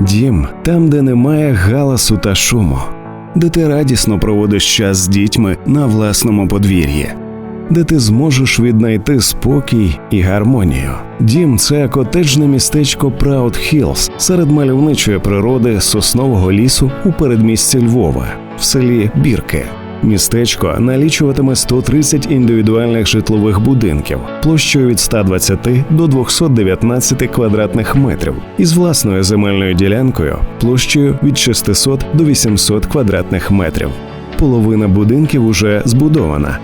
Дім там, де немає галасу та шуму, де ти радісно проводиш час з дітьми на власному подвір'ї, де ти зможеш віднайти спокій і гармонію. Дім це котеджне містечко Праут Хіллс серед мальовничої природи соснового лісу у передмісті Львова, в селі Бірки. Містечко налічуватиме 130 індивідуальних житлових будинків площею від 120 до 219 квадратних метрів із власною земельною ділянкою площею від 600 до 800 квадратних метрів. Половина будинків уже збудована,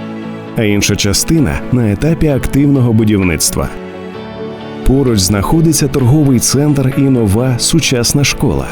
а інша частина на етапі активного будівництва. Поруч знаходиться торговий центр і нова сучасна школа.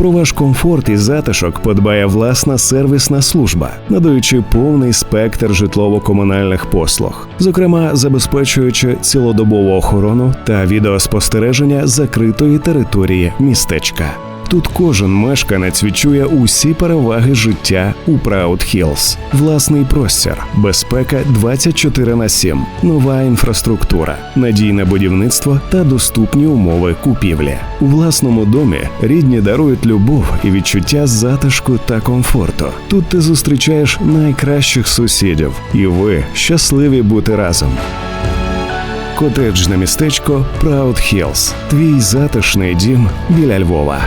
Про ваш комфорт і затишок подбає власна сервісна служба, надаючи повний спектр житлово-комунальних послуг, зокрема забезпечуючи цілодобову охорону та відеоспостереження закритої території містечка. Тут кожен мешканець відчує усі переваги життя у Праут Хіллс. власний простір, безпека 24 на 7, нова інфраструктура, надійне будівництво та доступні умови купівлі. У власному домі рідні дарують любов і відчуття затишку та комфорту. Тут ти зустрічаєш найкращих сусідів, і ви щасливі бути разом. Котеджне містечко Proud Hills Твій затишний дім біля Львова.